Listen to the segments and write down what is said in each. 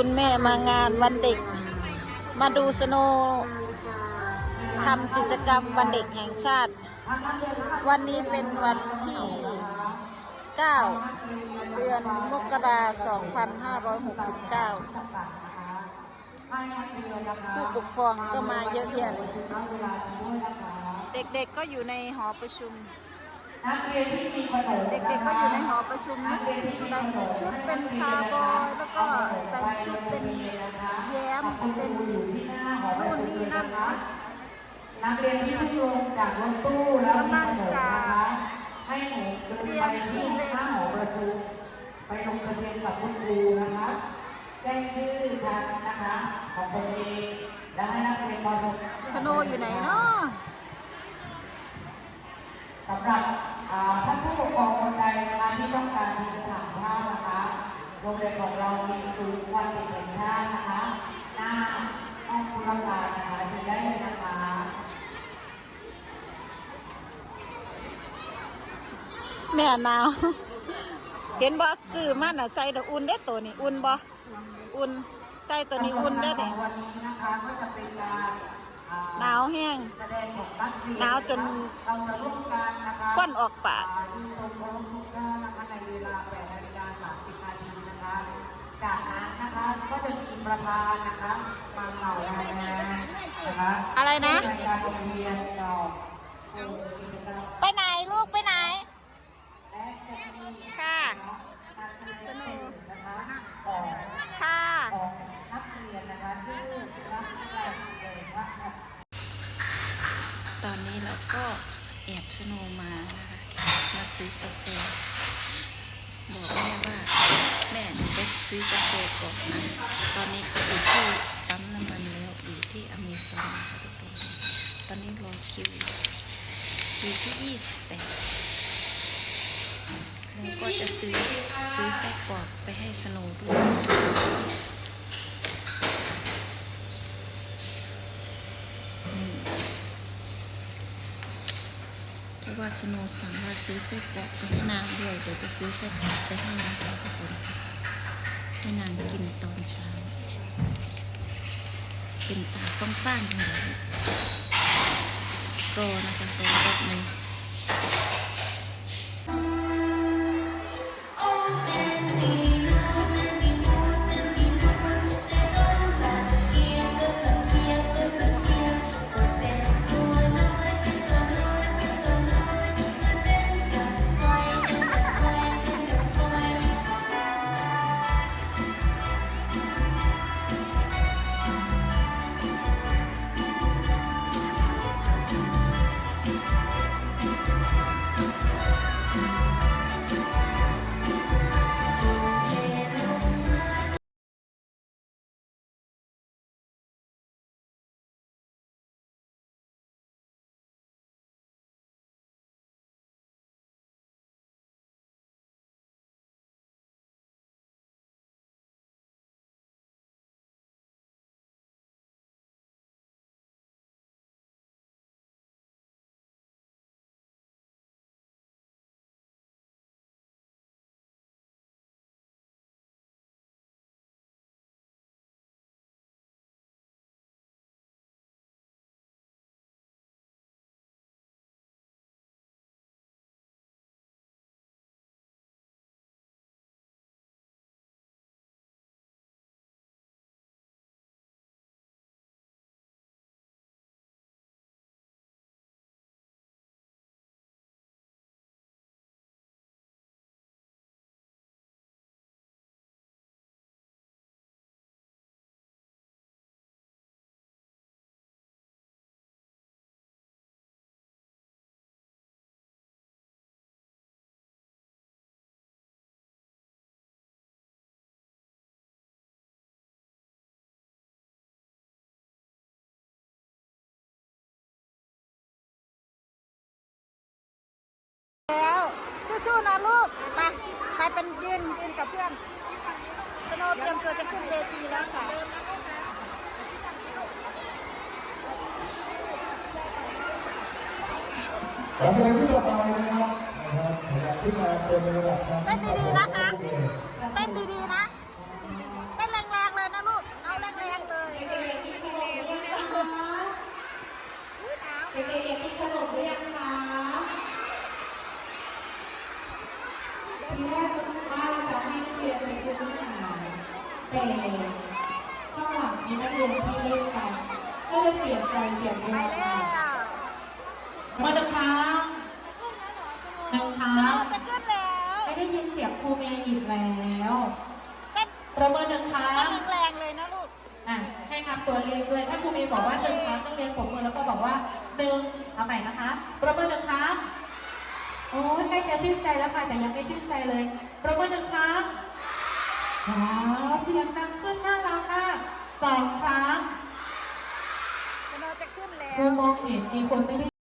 คุณแม่มางานวันเด็ก มาดูสโนทำกิจกรรมวันเด็กแห่งชาติ วันนี้เป็นวันที่ 9 เดือนมกราคม2569 ผู้ปกครองก็มาเยอะแยะเลย เด็กๆก็อยู่ในหอประชุม นักเรียนที่มีขนมเด็กๆก็อยู่ในหอประชุมนะแต่งชุดเป็นคาร์บอยแล้วก็แต่งชุดเป็นแย้มเป็นนู่นนี่นั่นนักเรียนที่เพิ่งลงจากรถตู้แล้วมีขนมนะคะให้หนูเดินไปที่หน้าหอประชุมไปลงทะเบียนกับคุณครูนะคะแจ้งชื่อทางนะคะของตัวเองและให้นักเรียนป .6 สโนอยู่ไหนเนาะ สำหรับอ่าท่านผู้ปกครองคนใดนะคะที่ต้องการมีสถานภาพนะคะโรงเรียนของเรามีศูนย์วันเด็กแห่งชาตินะคะหน้าห้องธุรการนะคะดูได้เลยนะคะแม่หนาว เห็นบ่ซื้อมันอะใส่ดอกอุ่นได้ตัวนี้ อุ่นบ่อุ่นใส่ตัวนี้อุ่นได้เด้วันนี้นะคะก็จะเป็นการอ่ หนาวแห้งแสดงของนักเรียนหนาวจนเราจะร่วมกันนะคะควันออกปากอ่ดูตรงโรงทุกท่านะคะในเวลา8นาฬิกา30นาทีนะคะจากนั้นนะคะก็จะมีประธานนะคะมาเหล่าแรงนะคะอะไรนะในการโรงเรียนเราโอ้กิจกรรมไปไหนลูกไปไหน และจะมี ค่ะ การแสดงนะคะของ ค่ะ ของนักเรียนนะคะที่รับการแสดงว่า ตอนนี้เราก็ แอบสโนมานะคะมาซื้อกาแฟบอกแม่ว่าแม่หนูไปซื้อกาแฟก่อนนะตอนนี้ก็อยู่ที่ปั๊มน้ำมันแล้วอยู่ที่อเมซอนนะคะทุกคนตอนนี้รอคิวอยู่คิวที่28แล้วก็จะซื้อซื้อไส้กรอกไปให้สโนด้วยอืม เพราะว่า สโนสั่งว่าซื้อเส้กาะไปให้นางด้วยเดี๋ยวจะซื้อเส้กาะไปให้นางค่ะทุกคนให้นางกินตอนเช้า เป็นตาฟ้างๆเลยรอนะคะรอแป๊บหนึง แล้วสู้ๆนะลูกไปไปเป็นยืนยืนกับเพื่อนสโนว์เตรียมตัวจะขึ้นเวทีแล้วค่ะขอแสดงที่ต่อไปนะครับนะครับขยับขึ้นมาเป็นระดับความเต้นดีๆนะคะเต้นดีๆนะเต้นแรงๆเลยนะ แต่ข้างหลังมีนักเรียนที่เล่นกัน ก็เลยเปลี่ยนใจเปลี่ยน ไป เวลา แล้ว มาดึงค้างหนึ่งค้าง จะขึ้นแล้ว ไม่ได้ยินเสียงครูเมย์อีกแล้ว เต้น ประเมินหนึ่งครั้ เต้ ง นแรงๆเลยนะลูก อะให้นับ ตัวเลขด้วย ถ้าครูเมย์บอกว่าหนึ่งครั้งต้องเรียนผมมือแล้วก็บอกว่าหนึ่งเอาใหม่นะคะประเมินหนึ่งครั้งโอ้ยใกล้จะชื่นใจแล้วค่ะแต่ยังไม่ชื่นใจเลยประเมินหนึ่งครั้งว้าวเสียงดังขึ้นน่ารักมากสองครั้งสโนว์จะขึ้นแล้ครูวมองเห็นมีคนไม่ได้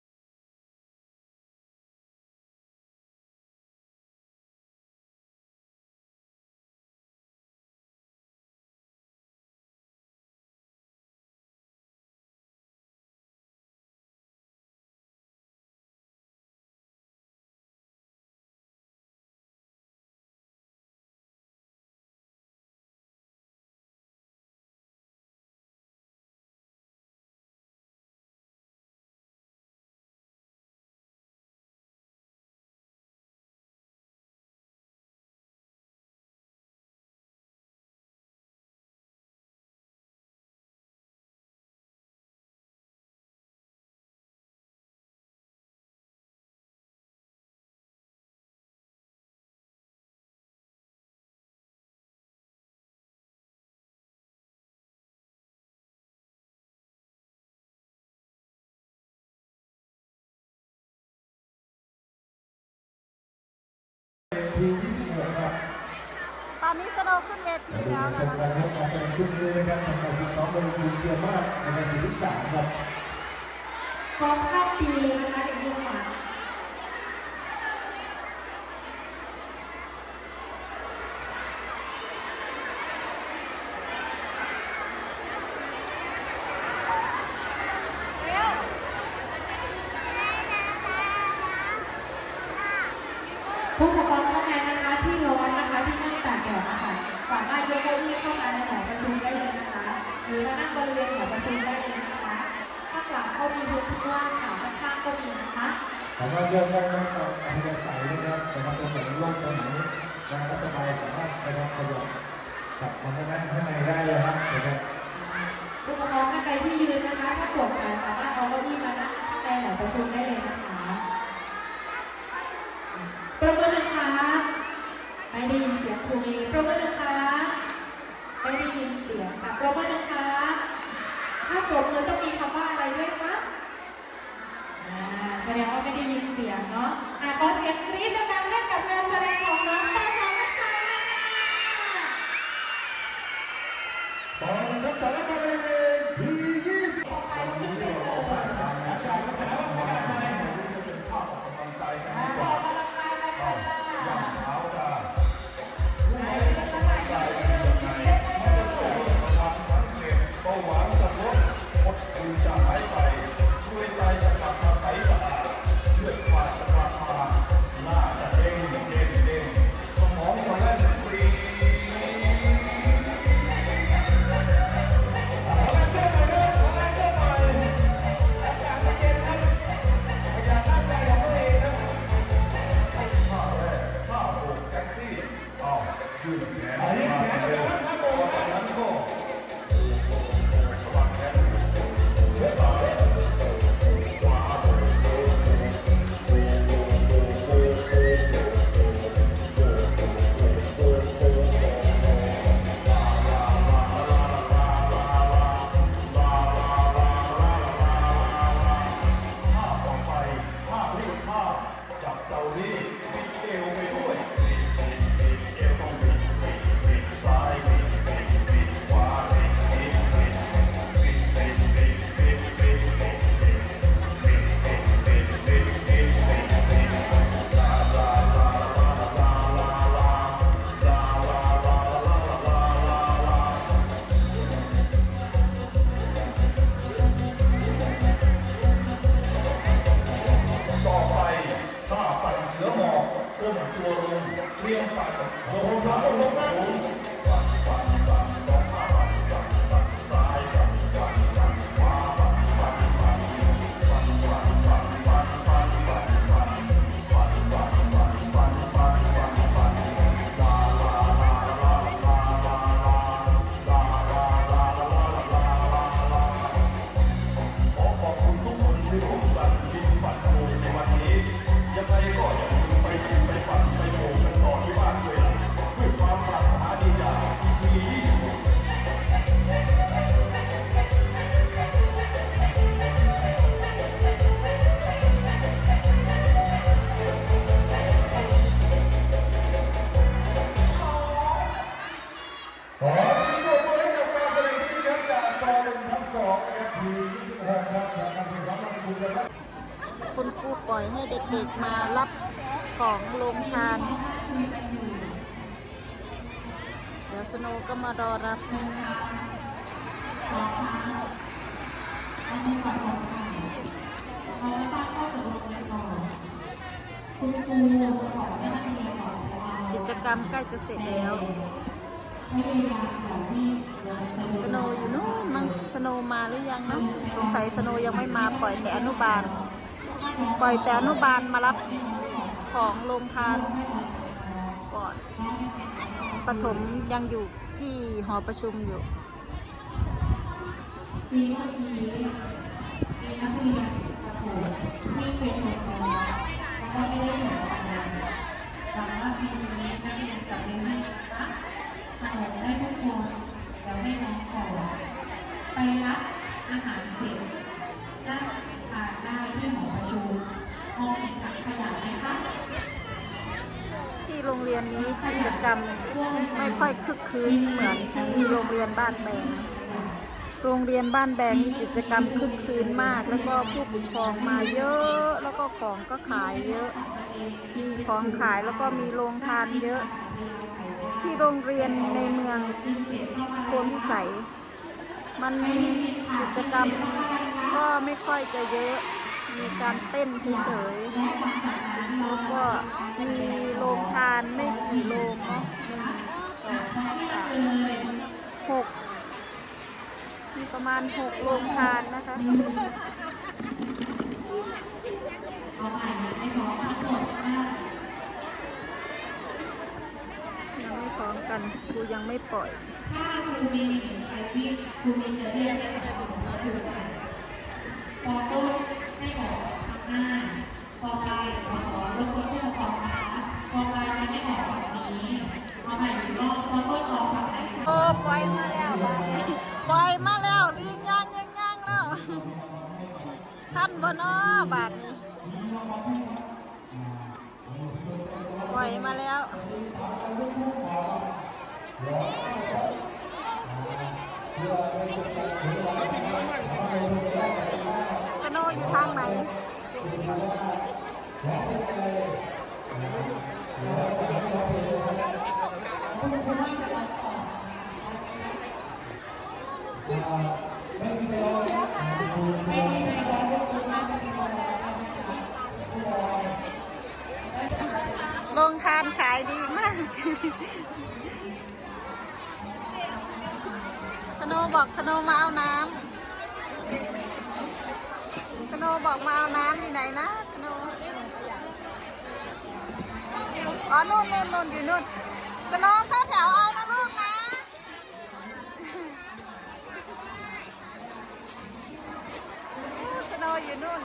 ที26ครับตอนนี้สโนขึ้นเวทีดูแล้วนะมคะการยกการแสดงชุดนี้นะครับทำการที่สองเป็นทีมเกียร์มากในการสื่สามครับซ้อมข้ามคิวเลยนะคะเด็กๆค่ะ เร็ว ผู้ปกครองท่านใดนะคะที่ร้อนนะคะที่นั่งตากแดดนะคะสามารถยกเก้าอี้เข้ามาในหอประชุมได้เลยนะคะ หรือมานั่งบริเวณหอประชุมได้เลยนะคะข้างหลังก็มีพื้นที่ว่างค่ะข้างๆก็มีนะคะ สามารถเลือกได้นะครับอัธยาศัยนะครับนะครับตรงไหนโล่งตรงไหนนะครับสบายสามารถนะครับขยับขับมานั่งข้างในได้เลยครับนะครับผู้ปกครองท่านใดที่ยืนนะคะ ถ้าปวดขาสามารถเอาเก้าอี้มานั่งข้างในหอประชุมได้เลยนะคะประเมินนะคะไม่ได้ยินเสียงครูมย์ประเมินนะคะไม่ได้ยินเสียงค่ะประเมินนะคะถ้าปรบมือต้องมีคำว่าอะไรด้วยคะ แสดงว่าไม่ได้ยินเสียงเนาะอะขอเสียงกรี๊ดดังๆให้กับการ Tchau, Tauri. Tá เรียงไปโอ้โหพร้อมลงนะ มารอรับกิจกรรมใกล้จะเสร็จแล้ว สโนอยู่นู่นมั้งสโนมาหรือยังเนาะสงสัยสโนยังไม่มาปล่อยแต่อนุบาล ปล่อยแต่อนุบาลมารับของโรงทานก่อนปฐมยังอยู่ ที่หอประชุมอยู่ มีนักเรียนมีนักเรียนประถมที่เป็นเด็กน้อยแล้วก็ไม่ได้ส่งคะแนนหวังว่าปีนี้นักเรียนจะเป็นให้นะคะขนมได้ทุกคนเดี๋ยวให้น้องขอไปรับอาหารเสร็จและทานได้ที่หอประชุมห้องเก็บขยะนะคะ ที่โรงเรียนนี้กิจกรรมไม่ คืนเหมือนที่โรงเรียนบ้านแบงโรงเรียนบ้านแบงนี่กิจกรรมคึกคืนมาก แล้วก็ผู้ปกครองมาเยอะ แล้วก็ของก็ขายเยอะ มีของขายแล้วก็มีโรงทานเยอะ ที่โรงเรียนในเมืองโพนพิสัย มันกิจกรรมก็ไม่ค่อยจะเยอะ มีการเต้นเฉยๆแล้วก็มีโรงทานไม่กี่โรงเนาะ หนึ่งสองสามหกมีประมาณหกโรงทานนะคะยังไม่พร้อมกันครูยังไม่ปล่อยถ้าครูมีหนึ่งอาชีพครูมีจะเรียกให้กับผมมาช่วยกันพอต้นให้ออกทางหน้าพอปลายขอขอรบกวนผู้ปกครองนะคะพอปลายจะให้ออกฝั่งนี้ เอาใหม่อีกรอบพอต้นออกฝั่งไหนโอ้ปล่อยมาแล้วปล่อยมาแล้วยิงย่างยิงย่างแล้วท่านบนอบาทนี้ปล่อยมาแล้วสโนอยู่ทางไหน โรงทานขายดีมาก สโนบอกสโนมาเอาน้ำ สโนบอกมาเอาน้ำที่ไหนนะ สโนว์ อ๋อนู่นนู่นนู่นอยู่นู่นสโนว์เข้าแถวเอานะลูกนะ สโนว์อยู่นู่น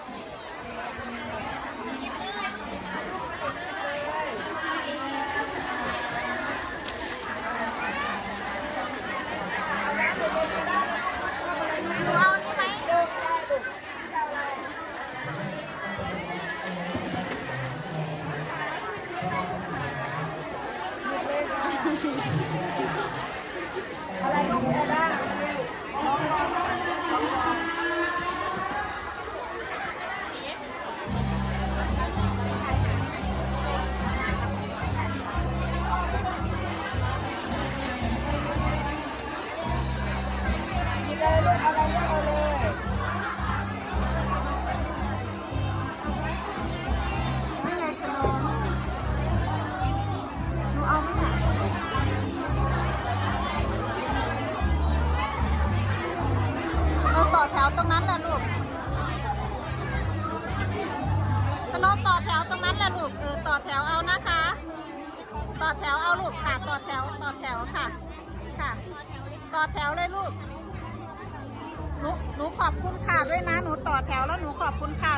อแถวค่ะ ค่ะ ต่อแถวเลยลูก หนู หนูขอบคุณค่ะด้วยนะ หนูต่อแถวแล้วหนูขอบคุณค่ะ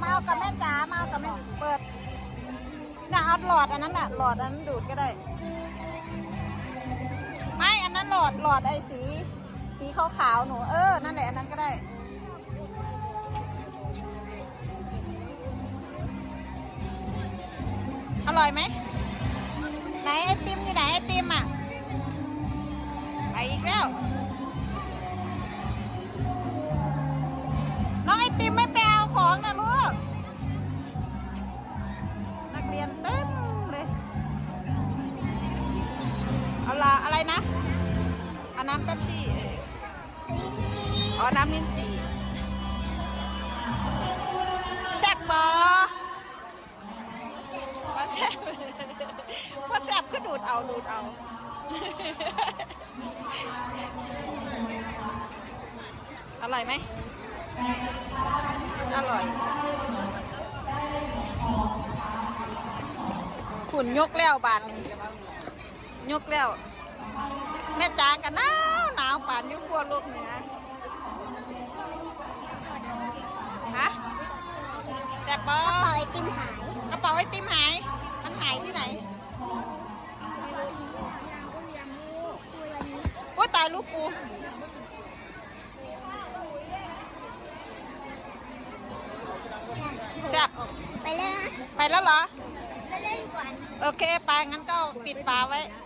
มาเอามากับแม่จ๋ามาเอากับแม่เปิดน่ะเอาหลอดอันนั้นน่ะหลอดอันนั้นดูดก็ได้ ไม่อันนั้นหลอดหลอดไอ้สี สีขาวๆหนูเออนั่นแหละอันนั้นก็ได้อร่อยไหมไหนไอติมอยู่ไหนไอติมอะ อน้ำลิ้นจีแซ่บบอว่าแซ่บว่าแซ่บก็ดูดเอาดูดเอาอร่อยไหมอร่อย ขุนยกแล้วบาทนี้ยกแล้ว แม่จากันหนาวหนาวป่านยุครัวโลกเหนือฮะ แซ่บปะเป่าไอติมหาย กระเป๋าไอติมหาย มันหายที่ไหนโอ้ตายลูกกูแซ่บไปเลยนะ ไปแล้วเหรอ ไปเล่นก่อน โอเค ไปงั้นก็ปิดฝาไว้ไ